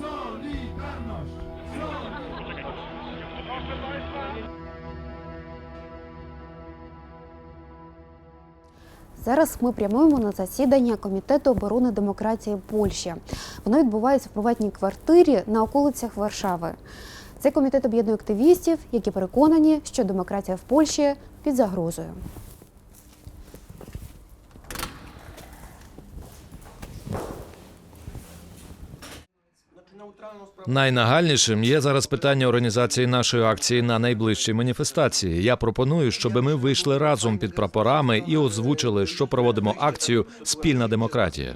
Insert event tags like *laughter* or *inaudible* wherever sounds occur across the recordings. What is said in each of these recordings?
Solidarność! Зараз ми прямуємо на засідання Комітету оборони демократії Польщі. Воно відбувається в приватній квартирі на околицях Варшави. Цей комітет об'єднує активістів, які переконані, що демократія в Польщі під загрозою. Найнагальнішим є зараз питання організації нашої акції на найближчій маніфестації. Я пропоную, щоб ми вийшли разом під прапорами і озвучили, що проводимо акцію Спільна демократія.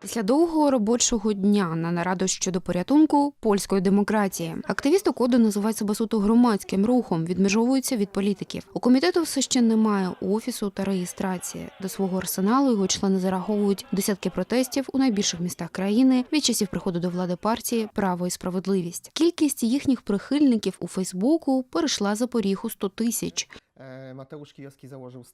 Після довгого робочого дня на нараду щодо порятунку польської демократії активісти коду називають себе суто громадським рухом, відмежовуються від політиків. У комітету все ще немає офісу та реєстрації. До свого арсеналу його члени зараховують десятки протестів у найбільших містах країни від часів приходу до влади партії Право і справедливість. Кількість їхніх прихильників у Фейсбуку перейшла за поріг у 100 тисяч. E, Mateusz заложив założył.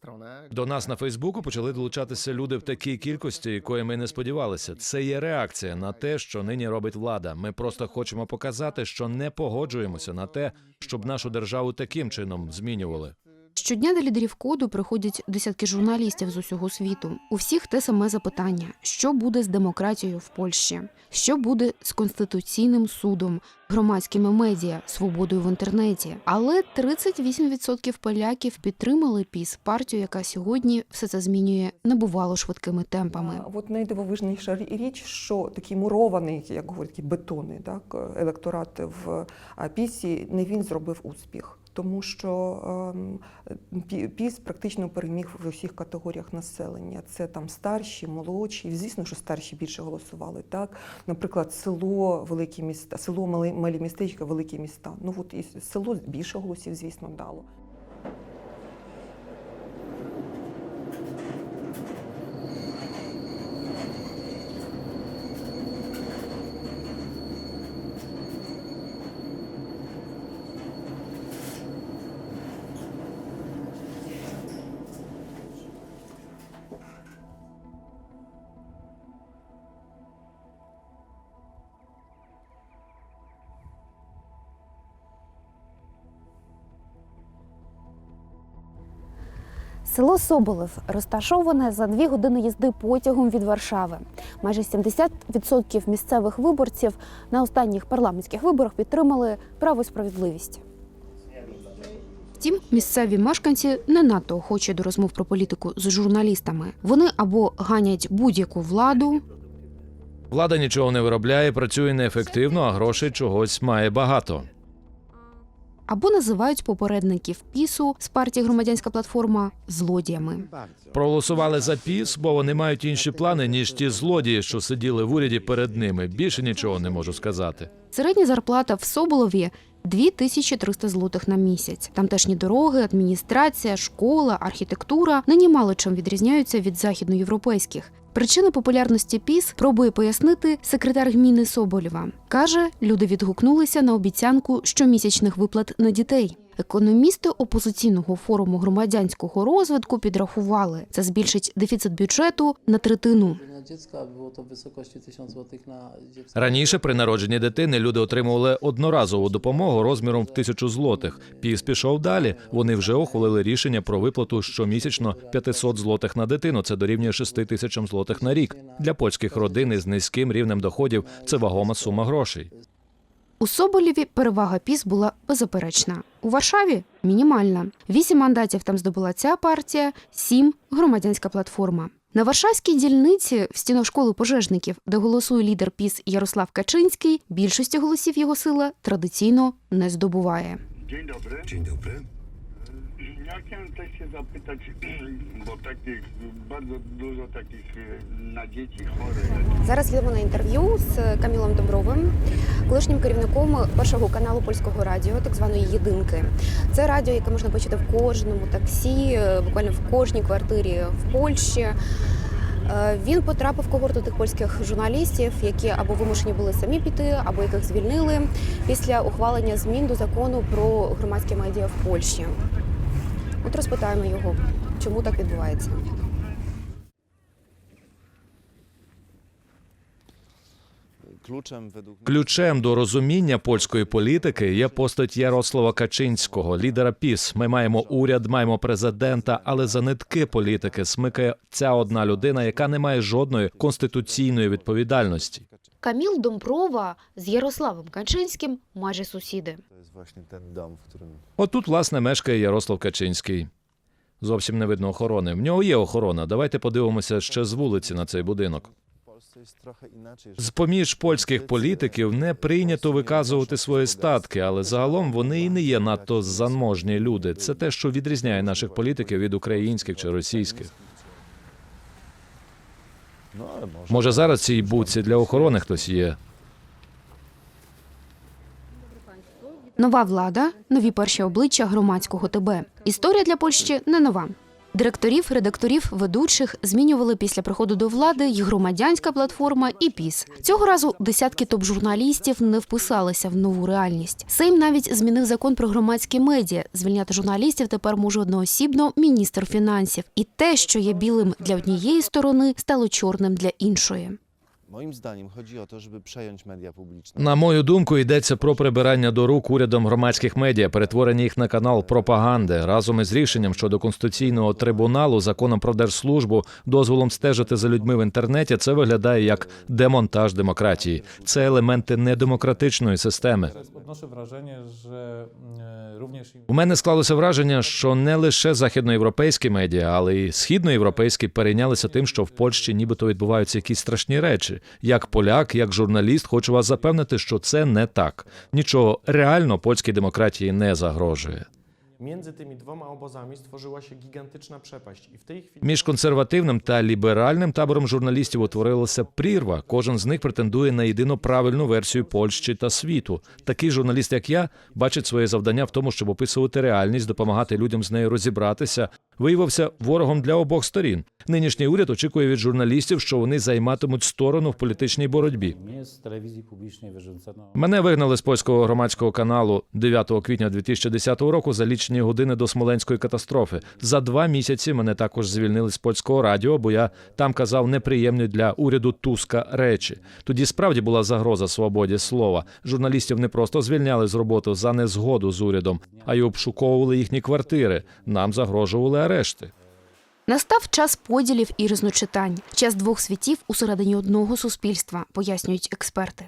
До нас на Фейсбуку почали долучатися люди в такій кількості, якої ми не сподівалися. Це є реакція на те, що нині робить влада. Ми просто хочемо показати, що не погоджуємося на те, щоб нашу державу таким чином змінювали. Щодня до лідерів коду приходять десятки журналістів з усього світу. У всіх те саме запитання: що буде з демократією в Польщі? Що буде з конституційним судом, громадськими медіа, свободою в інтернеті? Але 38% поляків підтримали піс партію, яка сьогодні все це змінює небувало швидкими темпами. От найдивовижніша річ, що такий мурований, як говорять, бетонний так, електорат в пісі, не він зробив успіх. Тому що ем, піс практично переміг в усіх категоріях населення. Це там старші, молодші. Звісно, що старші більше голосували. Так, наприклад, село, великі міста, село Мали малі містечка, великі міста. Ну от і село більше голосів, звісно, дало. Село Соболев розташоване за дві години їзди потягом від Варшави. Майже 70% місцевих виборців на останніх парламентських виборах підтримали право справедливість. Втім, місцеві мешканці не надто охочі до розмов про політику з журналістами. Вони або ганять будь-яку владу, Влада нічого не виробляє, працює неефективно, а грошей чогось має багато. Або називають попередників пісу з партії громадянська платформа злодіями. Проголосували за піс, бо вони мають інші плани, ніж ті злодії, що сиділи в уряді перед ними. Більше нічого не можу сказати. Середня зарплата в Соболові 2300 злотих на місяць. Тамтешні дороги, адміністрація, школа, архітектура нині мало чим відрізняються від західноєвропейських. Причини популярності піс пробує пояснити секретар гміни Соболєва. Каже, люди відгукнулися на обіцянку щомісячних виплат на дітей. Економісти опозиційного форуму громадянського розвитку підрахували, це збільшить дефіцит бюджету на третину. Dziecka było to w wysokości 1000 zł na dziecko. Раніше при народженні дитини люди отримували одноразову допомогу розміром в тисячу злотих. Піс пішов далі. Вони вже ухвалили рішення про виплату щомісячно 500 злотих на дитину. Це дорівнює 6 тисячам злотих на рік. Для польських родин із низьким рівнем доходів це вагома сума грошей. У Соболєві перевага ПІС була беззаперечна. У Варшаві мінімальна. Вісім мандатів там здобула ця партія, сім громадянська платформа. На Варшавській дільниці в стінах школи пожежників, де голосує лідер ПІС Ярослав Качинський, більшості голосів його сила традиційно не здобуває. День добре. День dobry. Ja chciałem też się zapytać, *clears throat* bo takich bardzo dużo takich e, na dzieci chorych. Зараз йдемо на інтерв'ю з Камілом Добровим, колишнім керівником першого каналу польського радіо, так званої єдинки. Це радіо, яке можна почути в кожному таксі, е, буквально в кожній квартирі в Польщі. Е, Він потрапив в когорту тих польських журналістів, які або вимушені були самі піти, або яких звільнили після ухвалення змін до закону про громадські медіа в Польщі. От розпитаємо його, чому так відбувається. Ключем до розуміння польської політики є постать Ярослава Качинського, лідера ПІС. Ми маємо уряд, маємо президента, але за нитки політики смикає ця одна людина, яка не має жодної конституційної відповідальності. Каміл Домброва з Ярославом Качинським майже сусіди. Właśnie ten dom, w którym Отут, власне, мешкає Ярослав Качинський. Зовсім не видно охорони. В нього є охорона. Давайте подивимося ще з вулиці на цей будинок. w Polsce jest trochę inaczej. że З поміж польських політиків не прийнято виказувати свої статки, але загалом вони і не є надто заможні люди. Це те, що відрізняє наших politykів від українських чи російських. No ale może. Може, зараз в цій будці для охорони хтось є. Нова влада, нові перші обличчя громадського ТБ. Історія для Польщі не нова. Директорів, редакторів, ведучих змінювали після приходу до влади й громадянська платформа і ПІС. Цього разу десятки топ-журналістів не вписалися в нову реальність. Сейм навіть змінив закон про громадські медіа. Звільняти журналістів тепер може одноосібно міністр фінансів. І те, що є білим для однієї сторони, стало чорним для іншої. Moim zdaniem chodzi o to, żeby przejąć media publiczne. На мою думку, йдеться про прибирання до рук урядом громадських медіа, перетворення їх на канал пропаганди разом із рішенням щодо конституційного трибуналу, законом про держслужбу, дозволом стежити за людьми в інтернеті. Це виглядає як демонтаж демократії. Це елементи недемократичної системи. E, У мене склалося враження, що не лише західноєвропейські медіа, але й східноєвропейські перейнялися тим, що в Польщі нібито відбуваються якісь страшні речі. Як поляк, як журналіст, хочу вас запевнити, що це не так. Нічого реально польській демократії не загрожує. Dwoma obozami stworzyła się gigantyczna przepaść i w tej chwili Між консервативним та ліберальним табором журналістів утворилася прірва. Кожен з них претендує на єдино правильну версію Польщі та світу. Такий журналіст, як я, бачить своє завдання в тому, щоб описувати реальність, допомагати людям з нею розібратися. Виявився ворогом для обох сторін. Нинішній уряд очікує від журналістів, що вони займатимуть сторону в політичній боротьбі. Мене вигнали з польського громадського каналу 9 квітня 2010 року за лічені години до смоленської катастрофи. За два місяці мене також звільнили з польського радіо, бо я там казав неприємні для уряду Туска речі. Тоді справді була загроза свободі слова. Журналістів не просто звільняли з роботи за незгоду з урядом, а й обшуковували їхні квартири. Нам загрожували арешти. Настав час поділів і різночитань, час двох світів усередині одного суспільства, пояснюють експерти.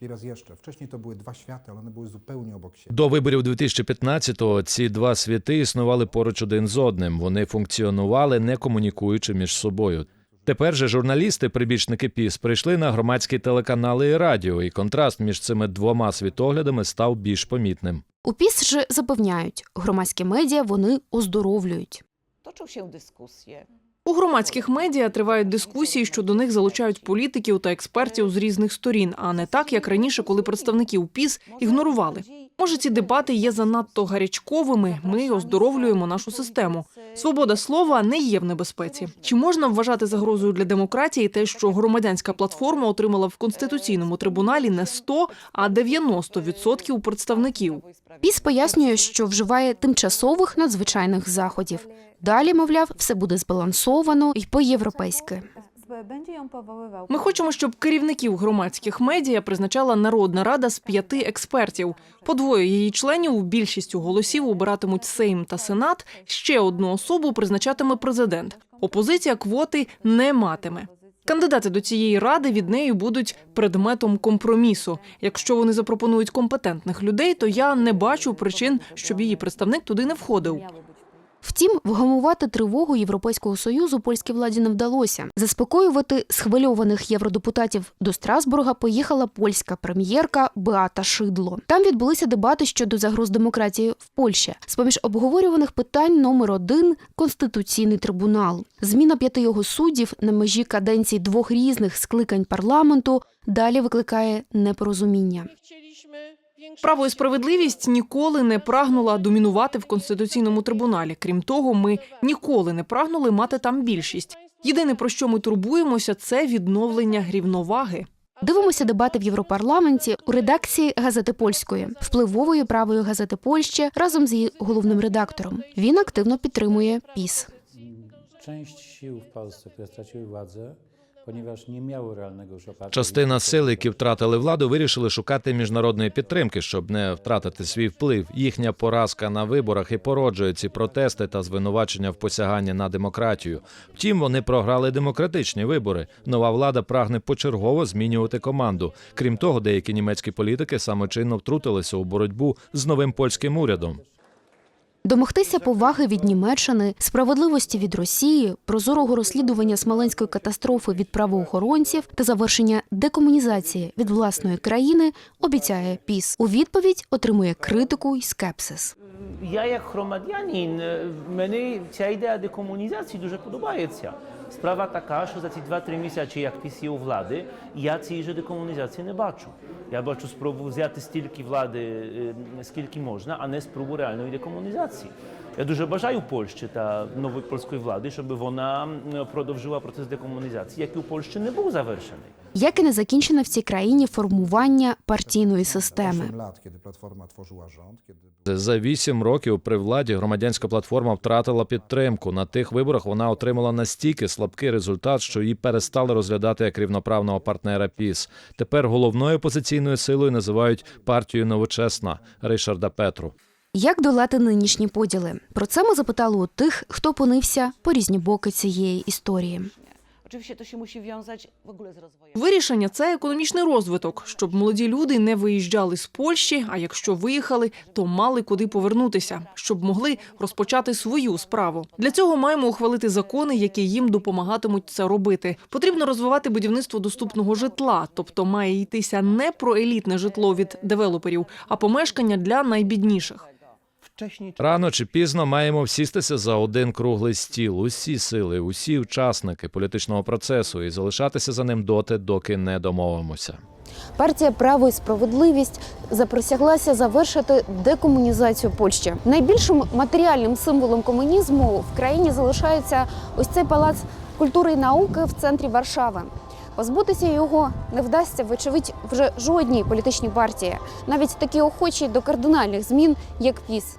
Czyli raz jeszcze, wcześniej to były dwa światy, ale one były zupełnie obok siebie. До виборів 2015-го ці два світи існували поруч один з одним. Вони функціонували, не комунікуючи між собою. Тепер же журналісти, прибічники ПІС, прийшли на громадські телеканали і радіо, і контраст між цими двома світоглядами став більш помітним. У ПІС же запевняють, громадські медіа вони оздоровлюють. Toczą się dyskusje. У громадських медіа тривають дискусії, що до них залучають політиків та експертів з різних сторін, а не так, як раніше, коли представників ПІС ігнорували. Може, ці дебати є занадто гарячковими. Ми оздоровлюємо нашу систему. Свобода слова не є в небезпеці. Чи можна вважати загрозою для демократії те, що громадянська платформа отримала в конституційному трибуналі не 100, а 90% представників? ПІС пояснює, що вживає тимчасових надзвичайних заходів. Далі, мовляв, все буде збалансовано і по-європейськи. Ми хочемо, щоб керівників громадських медіа призначала Народна рада з п'яти експертів. По двоє її членів більшістю голосів обиратимуть Сейм та Сенат. Ще одну особу призначатиме президент. Опозиція квоти не матиме. Кандидати до цієї ради від неї будуть предметом компромісу. Якщо вони запропонують компетентних людей, то я не бачу причин, щоб її представник туди не входив. Втім, вгамувати тривогу Європейського союзу польській владі не вдалося. Заспокоювати схвильованих євродепутатів до Страсбурга поїхала польська прем'єрка Беата Шидло. Там відбулися дебати щодо загроз демократії в Польщі. З поміж обговорюваних питань номер один конституційний трибунал. Зміна п'яти його суддів на межі каденцій двох різних скликань парламенту далі викликає непорозуміння. Право і справедливість ніколи не прагнула домінувати в конституційному трибуналі. Крім того, ми ніколи не прагнули мати там більшість. Єдине про що ми турбуємося, це відновлення рівноваги. Дивимося дебати в Європарламенті у редакції газети польської, впливової правої газети Польщі разом з її головним редактором. Він активно підтримує ПІС. część sił w Polsce, które straciły władzę, Частина сил, які втратили владу, вирішили шукати міжнародної підтримки, щоб не втратити свій вплив. Їхня поразка на виборах і породжує ці протести та звинувачення в посяганні на демократію. Втім, вони програли демократичні вибори. Нова влада прагне почергово змінювати команду. Крім того, деякі німецькі політики самочинно втрутилися у боротьбу з новим польським урядом. Домогтися поваги від Німеччини, справедливості від Росії, прозорого розслідування смоленської катастрофи від правоохоронців та завершення декомунізації від власної країни обіцяє ПІС. У відповідь отримує критику й скепсис. Я як громадянин, е, мені ця ідея декомунізації дуже подобається. Справа така, що за ці 2-3 місяці, як піс є у влади, я цієї ж декомунізації не бачу. Я бачу спробу взяти стільки влади, е, скільки можна, а не спробу реальної декомунізації. Я дуже бажаю Польщі та нової польської влади, щоб вона продовжила процес декомунізації, який у Польщі не був завершений. Як і не закінчене в цій країні формування партійної системи. 8 lat, kiedy Platforma tworzyła rząd, kiedy За вісім років при владі громадянська платформа втратила підтримку. На тих виборах вона отримала настільки слабкий результат, що її перестали розглядати як рівноправного партнера ПІС. Тепер головною опозиційною силою називають партію Новочесна Ришарда Петру. Як долати нинішні поділи? Про це ми запитали у тих, хто опинився по різні боки цієї історії. Вирішення це економічний розвиток, щоб молоді люди не виїжджали з Польщі. А якщо виїхали, то мали куди повернутися, щоб могли розпочати свою справу. Для цього маємо ухвалити закони, які їм допомагатимуть це робити. Потрібно розвивати будівництво доступного житла, тобто має йтися не про елітне житло від девелоперів, а помешкання для найбідніших. Рано чи пізно маємо всістися за один круглий стіл. Усі сили, усі учасники політичного процесу і залишатися за ним доти, доки не домовимося. Партія Право і справедливість заприсяглася завершити декомунізацію Польщі. Найбільшим матеріальним символом комунізму в країні залишається ось цей палац культури і науки в центрі Варшави. Позбутися його не вдасться, вочевидь, вже жодній політичній партії, навіть такі охочі до кардинальних змін, як ПІС.